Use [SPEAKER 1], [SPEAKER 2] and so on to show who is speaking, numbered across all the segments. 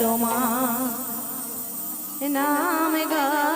[SPEAKER 1] তোমার নাম গাওয়া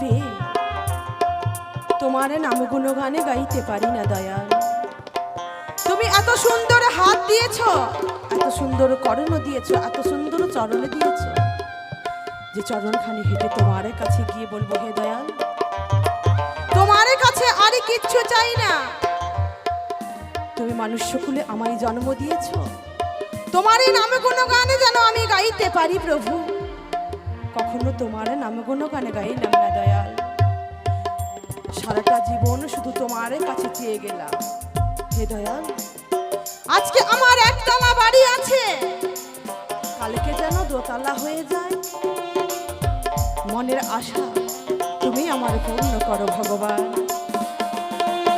[SPEAKER 1] পেয়ে তোমার নাম গুণগানে গাইতে পারি না, দয়াল। তুমি এত সুন্দর হাত দিয়েছ, এত সুন্দর করণ দিয়েছ, এত সুন্দর চরণ দিয়েছ। যে চরণখানি হেঁটে তোমার কাছে গিয়ে বলব, হে দয়াল, তোমার কাছে আর কিচ্ছু চাই না। তুমি মানুষ কুলে আমায় জন্ম দিয়েছ। তোমার এই নামে কোনো গানে যেন আমি গাইতে পারি, প্রভু। কখনো তোমার নামে গানে গাইলাম না দয়াল। সারাটা জীবন শুধু তোমার কাছে চেয়ে গেলাম। হে দয়াল, আজকে আমার একতলা বাড়ি আছে। কালকে যেন দোতলা হয়ে যায়। মনের আশা, তুমি আমার পূর্ণ করো ভগবান।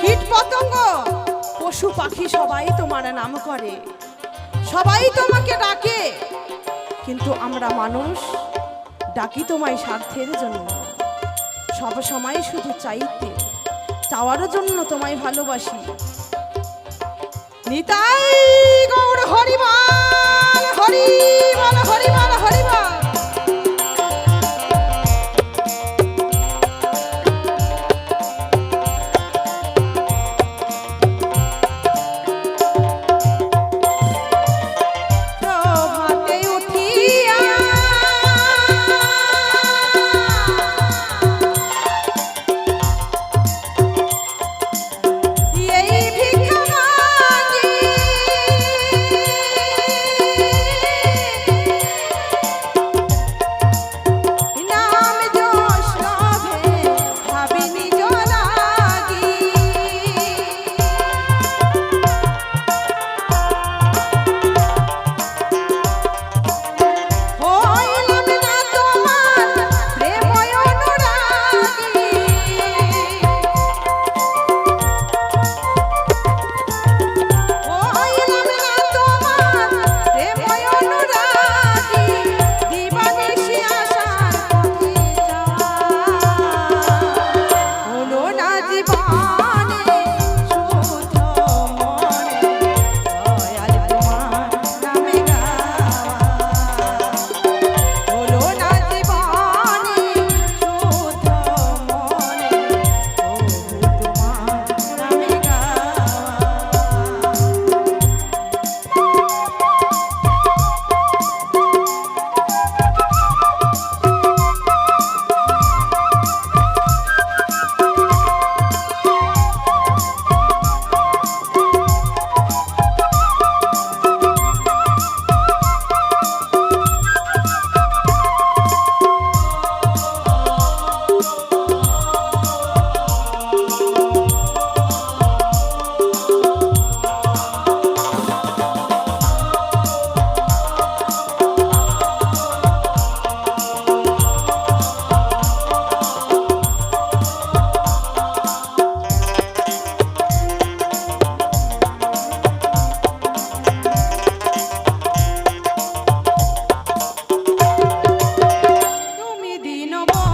[SPEAKER 1] কীট পতঙ্গ, পশু পাখি সবাই তোমার নাম করে। সবাই তোমাকে ডাকে। কিন্তু আমরা মানুষ ডাকি তোমায় স্বার্থের জন্য। সব সময় শুধু চাইতে, চাওয়ার জন্য তোমায় ভালোবাসি। নিতাই গৌর হরিমা হরিবল no more.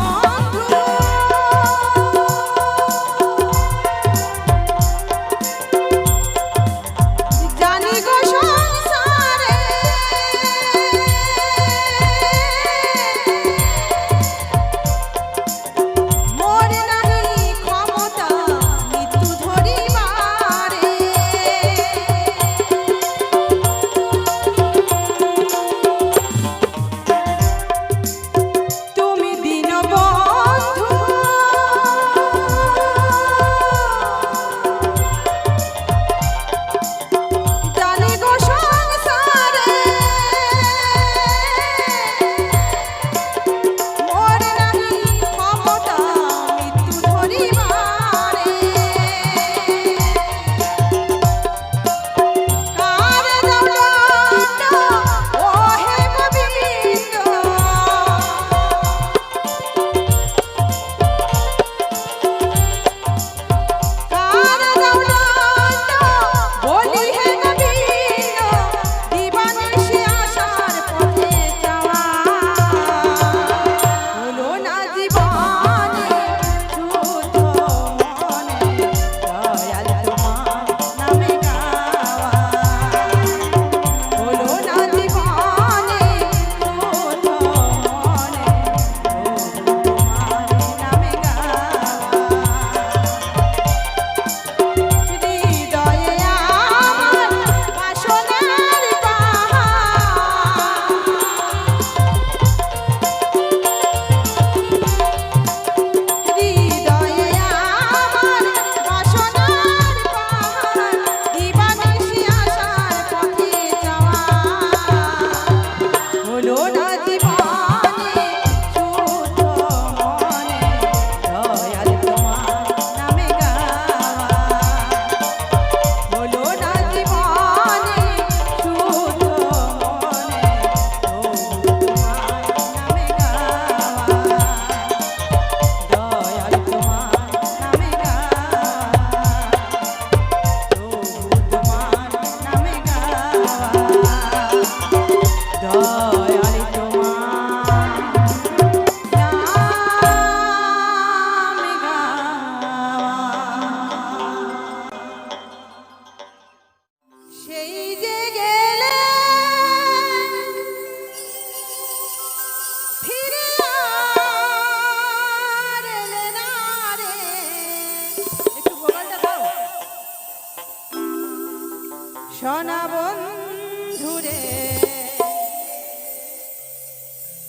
[SPEAKER 1] বন্ধুরে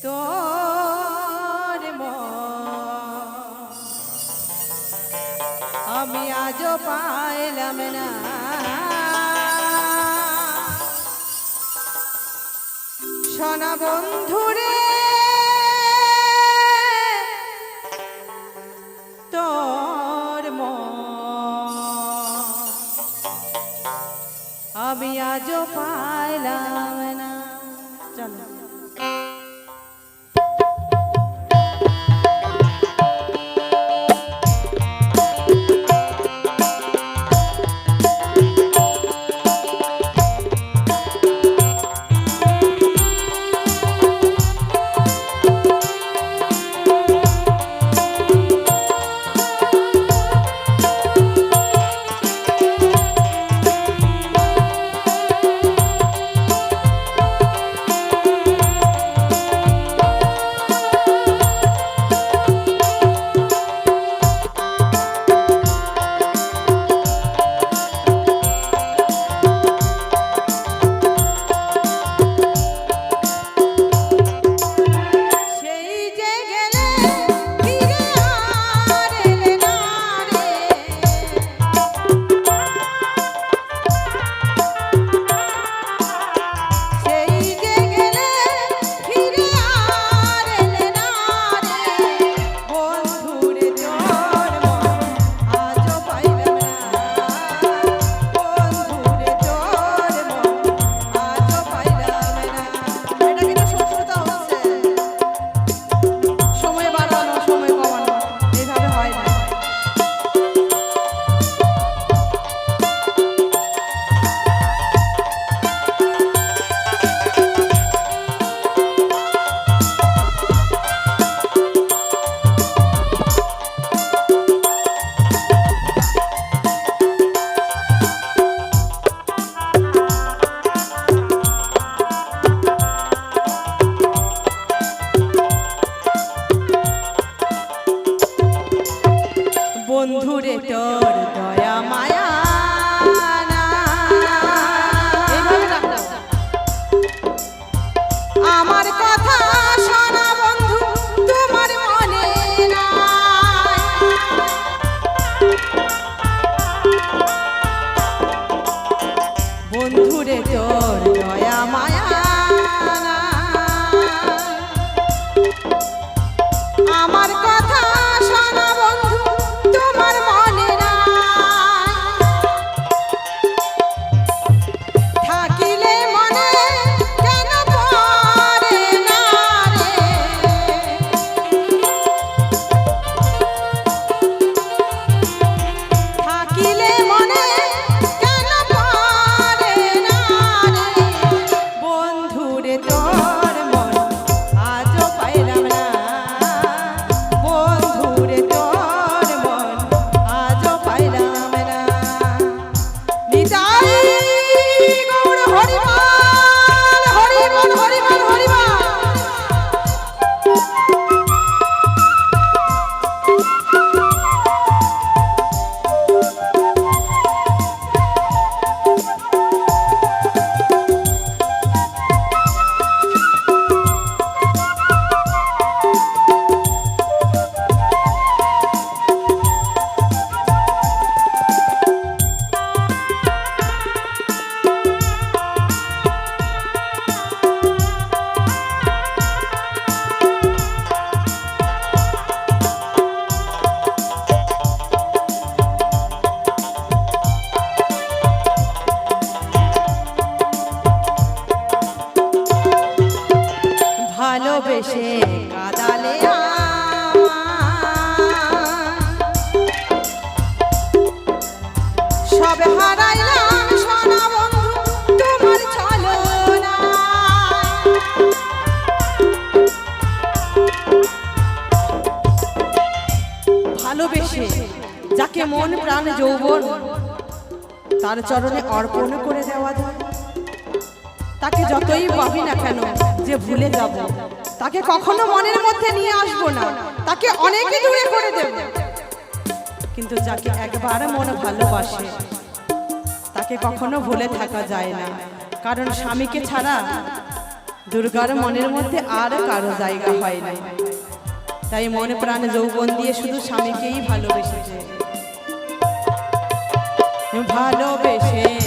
[SPEAKER 1] তোর আমি আজও পাইলাম না। সোনা বন্ধুরে আমি আজও পাইলাম ভালোবেসে, যাকে মন প্রাণ যৌবন, তার চরণে অর্পণ করে দেওয়া যায়। তাকে যতই পাবি না কেন যে ভুলে যাব, তাকে কখনো মনের মধ্যে নিয়ে আসব না, তাকে অনেকে দূরে করে দেব। কিন্তু যাকে একবার মন ভালোবাসে, তাকে কখনো ভুলে থাকা যায় না। কারণ স্বামীকে ছাড়া দুর্গার মনের মধ্যে আর কারও জায়গা হয় না। তাই মনে প্রাণে যৌবন দিয়ে শুধু স্বামীকেই ভালোবেসেছে। ভালোবেসে।